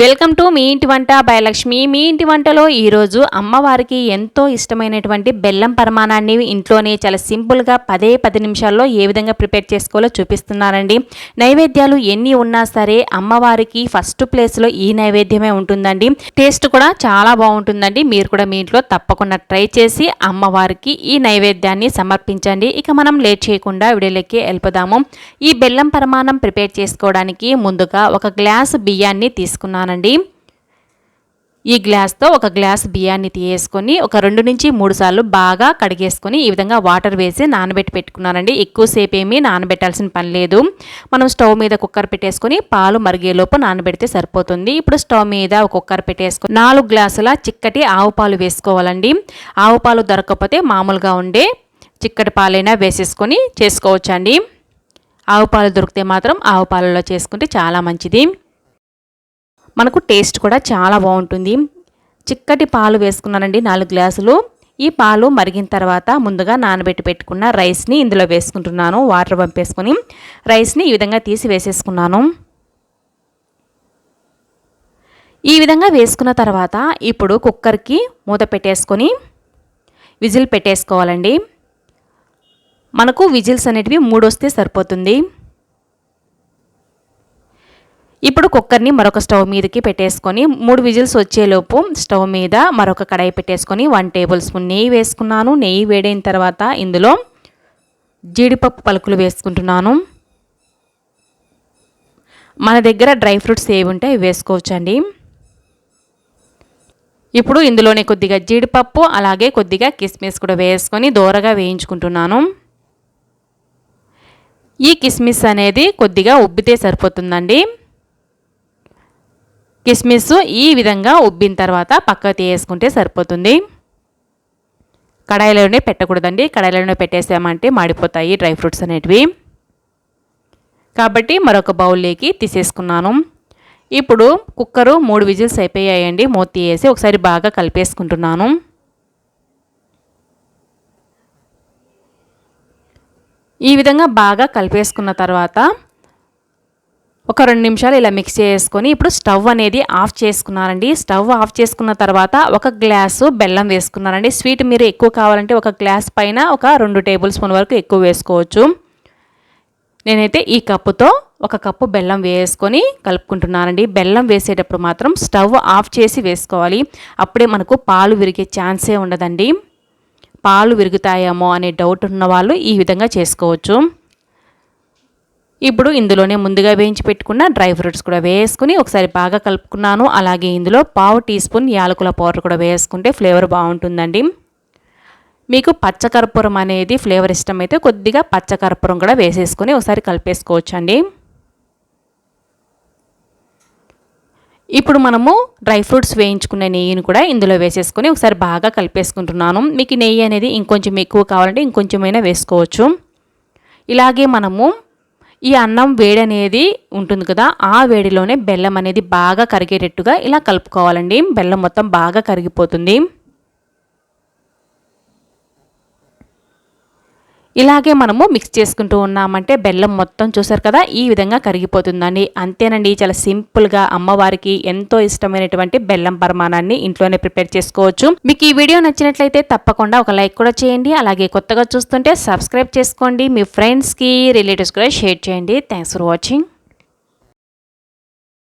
Welcome to me ఇంటి వంట భయలక్ష్మి మీ ఇంటి వంటలో ఈరోజు అమ్మవారికి ఎంతో ఇష్టమైనటువంటి బెల్లం పరమాణాన్ని ఇంట్లోనే చాలా సింపుల్గా పదే పది నిమిషాల్లో ఏ విధంగా ప్రిపేర్ చేసుకోవాలో చూపిస్తున్నారండి. నైవేద్యాలు ఎన్ని ఉన్నా సరే అమ్మవారికి ఫస్ట్ ప్లేస్లో ఈ నైవేద్యమే ఉంటుందండి. టేస్ట్ కూడా చాలా బాగుంటుందండి. మీరు కూడా మీ ఇంట్లో తప్పకుండా ట్రై చేసి అమ్మవారికి ఈ నైవేద్యాన్ని సమర్పించండి. ఇక మనం లేట్ చేయకుండా విడిలోకి వెళ్ళిపోదాము. ఈ బెల్లం పరమాణం ప్రిపేర్ చేసుకోవడానికి ముందుగా ఒక గ్లాస్ బియ్యాన్ని తీసుకున్నానండి ఈ గ్లాస్తో ఒక గ్లాస్ బియ్యాన్ని తీసేసుకొని ఒక రెండు నుంచి మూడు సార్లు బాగా కడిగేసుకొని ఈ విధంగా వాటర్ వేసి నానబెట్టి పెట్టుకున్నానండి. ఎక్కువసేపు ఏమీ నానబెట్టాల్సిన పని లేదు. మనం స్టవ్ మీద కుక్కర్ పెట్టేసుకొని పాలు మరిగేలోపు నానబెడితే సరిపోతుంది. ఇప్పుడు స్టవ్ మీద ఒక కుక్కర్ పెట్టేసుకొని నాలుగు గ్లాసుల చిక్కటి ఆవు పాలు వేసుకోవాలండి. ఆవు పాలు దొరకకపోతే మామూలుగా ఉండే చిక్కటి పాలైనా వేసేసుకొని చేసుకోవచ్చండి. ఆవు పాలు దొరికితే మాత్రం ఆవు పాలలో చేసుకుంటే చాలా మంచిది. మనకు టేస్ట్ కూడా చాలా బాగుంటుంది. చిక్కటి పాలు వేసుకున్నానండి నాలుగు గ్లాసులు. ఈ పాలు మరిగిన తర్వాత ముందుగా నానబెట్టి పెట్టుకున్న రైస్ని ఇందులో వేసుకుంటున్నాను వాటర్ పంపేసుకొని రైస్ని ఈ విధంగా తీసి వేసేసుకున్నాను. ఈ విధంగా వేసుకున్న తర్వాత ఇప్పుడు కుక్కర్కి మూత పెట్టేసుకొని విజిల్ పెట్టేసుకోవాలండి. మనకు విజిల్స్ అనేటివి మూడు వస్తే సరిపోతుంది. ఇప్పుడు కుక్కర్ని మరొక స్టవ్ మీదకి పెట్టేసుకొని మూడు విజిల్స్ వచ్చేలోపు స్టవ్ మీద మరొక కడాయి పెట్టేసుకొని వన్ టేబుల్ స్పూన్ నెయ్యి వేసుకున్నాను. నెయ్యి వేడైన తర్వాత ఇందులో జీడిపప్పు పలుకులు వేసుకుంటున్నాను. మన దగ్గర డ్రై ఫ్రూట్స్ ఏవి ఉంటే అవి వేసుకోవచ్చండి. ఇప్పుడు ఇందులోనే కొద్దిగా జీడిపప్పు అలాగే కొద్దిగా కిస్మిస్ కూడా వేసుకొని దూరగా వేయించుకుంటున్నాను. ఈ కిస్మిస్ అనేది కొద్దిగా ఉబ్బితే సరిపోతుందండి. కిస్మిస్ ఈ విధంగా ఉబ్బిన తర్వాత పక్క తీయేసుకుంటే సరిపోతుంది. కడాయిలోనే పెట్టకూడదండి. కడాయిలోనే పెట్టేసామంటే మాడిపోతాయి డ్రై ఫ్రూట్స్ అనేటివి. కాబట్టి మరొక బౌల్లోకి తీసేసుకున్నాను. ఇప్పుడు కుక్కరు మూడు విజిల్స్ అయిపోయాయండి. మూత తీసేసి ఒకసారి బాగా కలిపేసుకుంటున్నాను. ఈ విధంగా బాగా కలిపేసుకున్న తర్వాత ఒక రెండు నిమిషాలు ఇలా మిక్స్ చేసుకొని ఇప్పుడు స్టవ్ అనేది ఆఫ్ చేసుకున్నారండి. స్టవ్ ఆఫ్ చేసుకున్న తర్వాత ఒక గ్లాసు బెల్లం వేసుకున్నారండి. స్వీట్ మీరు ఎక్కువ కావాలంటే ఒక గ్లాస్ పైన ఒక రెండు టేబుల్ స్పూన్ వరకు ఎక్కువ వేసుకోవచ్చు. నేనైతే ఈ కప్పుతో ఒక కప్పు బెల్లం వేసుకొని కలుపుకుంటున్నానండి. బెల్లం వేసేటప్పుడు మాత్రం స్టవ్ ఆఫ్ చేసి వేసుకోవాలి. అప్పుడే మనకు పాలు విరిగే ఛాన్సే ఉండదండి. పాలు విరుగుతాయేమో అనే డౌట్ ఉన్న వాళ్ళు ఈ విధంగా చేసుకోవచ్చు. ఇప్పుడు ఇందులోనే ముందుగా వేయించి పెట్టుకున్న డ్రై ఫ్రూట్స్ కూడా వేసుకుని ఒకసారి బాగా కలుపుకున్నాను. అలాగే ఇందులో పావు టీ స్పూన్ యాలకుల పౌడర్ కూడా వేసుకుంటే ఫ్లేవర్ బాగుంటుందండి. మీకు పచ్చకర్పూరం అనేది ఫ్లేవర్ ఇష్టమైతే కొద్దిగా పచ్చకర్పూరం కూడా వేసేసుకొని ఒకసారి కలిపేసుకోవచ్చండి. ఇప్పుడు మనము డ్రై ఫ్రూట్స్ వేయించుకున్న నెయ్యిని కూడా ఇందులో వేసేసుకొని ఒకసారి బాగా కలిపేసుకుంటున్నాను. మీకు నెయ్యి అనేది ఇంకొంచెం ఎక్కువ కావాలంటే ఇంకొంచెమైనా వేసుకోవచ్చు. ఇలాగే మనము ఈ అన్నం వేడి అనేది ఉంటుంది కదా ఆ వేడిలోనే బెల్లం అనేది బాగా కరిగేటట్టుగా ఇలా కలుపుకోవాలండి. బెల్లం మొత్తం బాగా కరిగిపోతుంది. ఇలాగే మనము మిక్స్ చేసుకుంటూ ఉన్నామంటే బెల్లం మొత్తం చూసారు కదా ఈ విధంగా కరిగిపోతుందండి. అంతేనండి చాలా సింపుల్గా అమ్మవారికి ఎంతో ఇష్టమైనటువంటి బెల్లం పరమాణాన్ని ఇంట్లోనే ప్రిపేర్ చేసుకోవచ్చు. మీకు ఈ వీడియో నచ్చినట్లయితే తప్పకుండా ఒక లైక్ కూడా చేయండి. అలాగే కొత్తగా చూస్తుంటే సబ్స్క్రైబ్ చేసుకోండి. మీ ఫ్రెండ్స్కి రిలేటివ్స్ కూడా షేర్ చేయండి. Thanks for watching